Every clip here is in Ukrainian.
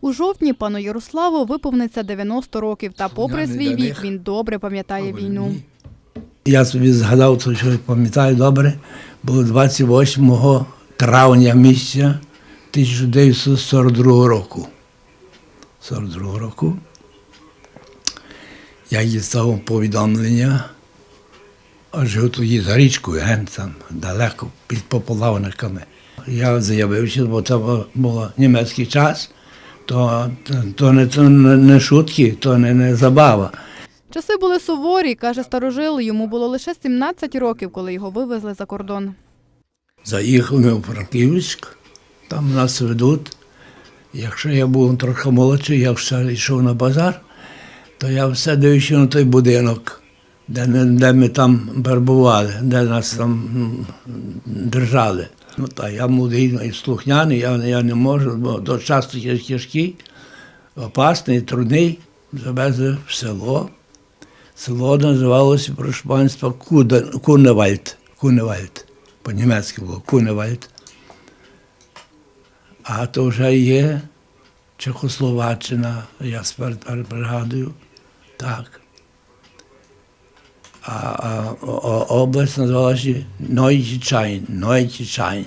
У жовтні пану Ярославу виповниться 90 років, та попри свій вік він добре пам'ятає війну. Я собі згадав, що пам'ятаю добре, було 28 травня місяця 1942 року. 42 року. Я дістав повідомлення, а жив тоді за річкою, ген там далеко під поплавниками. Я заявився, бо це був німецький час, то, то, не, то не шутки, то не, не забава. Часи були суворі, каже старожил. Йому було лише 17 років, коли його вивезли за кордон. Заїхав ми у Франківськ, там нас ведуть. Якщо я був трохи молодший, я все йшов на базар, то я все дивився на той будинок, де, де ми там перебували, де нас там держали. Ну, та я молодий і слухняний, я, я не можу, бо до часу тяжкий, опасний, трудний. Завезли в село. Село називалося, прошу панства, Куневальд. Куневальд. По-німецьки було Куневальд. А то вже є Чехословаччина, я пригадую. Так. А, а о- о- область називалася Нойчайн,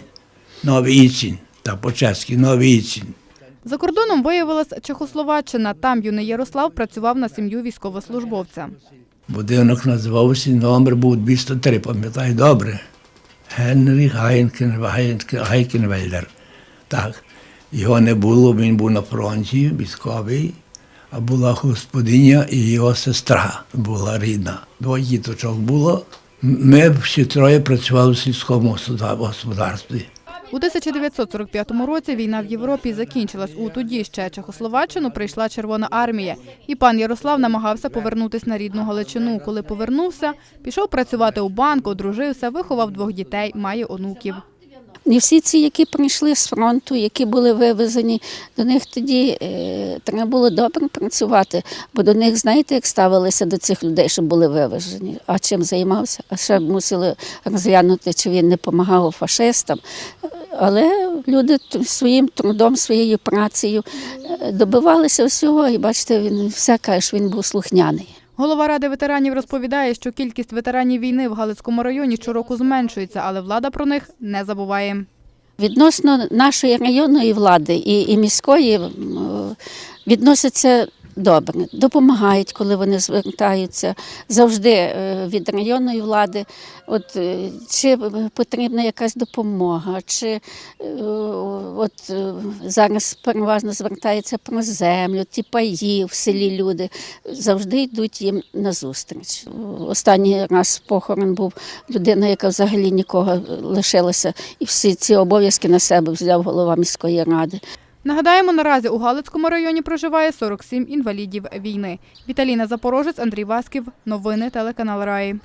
Новічин, та по-чеськи Новічин. За кордоном виявилась Чехословаччина. Там юний Ярослав працював на сім'ю військовослужбовця. Будинок називався, номер був 203, пам'ятаю добре. Гайнкен, Гайкенвельдер. Так. Його не було, він був на фронті, військовий, а була господиня і його сестра була рідна. Двоє діточок було. Ми всі троє працювали в сільському господарстві. У 1945 році війна в Європі закінчилась. У тоді ще Чехословаччину прийшла Червона армія, і пан Ярослав намагався повернутись на рідну Галичину. Коли повернувся, пішов працювати у банк, одружився, виховав двох дітей, має онуків. І всі ці, які прийшли з фронту, які були вивезені, до них тоді е, треба було добре працювати, бо до них, знаєте, як ставилися до цих людей, що були вивезені. А чим займався? А ще мусили розглянути, чи він не допомагав фашистам. Але люди своїм трудом, своєю працею е, добивалися всього, і бачите, він все каже, що він був слухняний. Голова ради ветеранів розповідає, що кількість ветеранів війни в Галицькому районі щороку зменшується, але влада про них не забуває. Відносно нашої районної влади і, і міської е, відносяться добре, допомагають, коли вони звертаються завжди е, від районної влади. От е, чи потрібна якась допомога, чи е, от зараз переважно звертається про землю, ті паї в селі люди завжди йдуть їм на зустріч. Останній раз похорон був людина, яка взагалі нікого лишилася, і всі ці обов'язки на себе взяв голова міської ради. Нагадаємо, наразі у Галицькому районі проживає 47 інвалідів війни. Віталіна Запорожець, Андрій Васків. Новини телеканал Раї.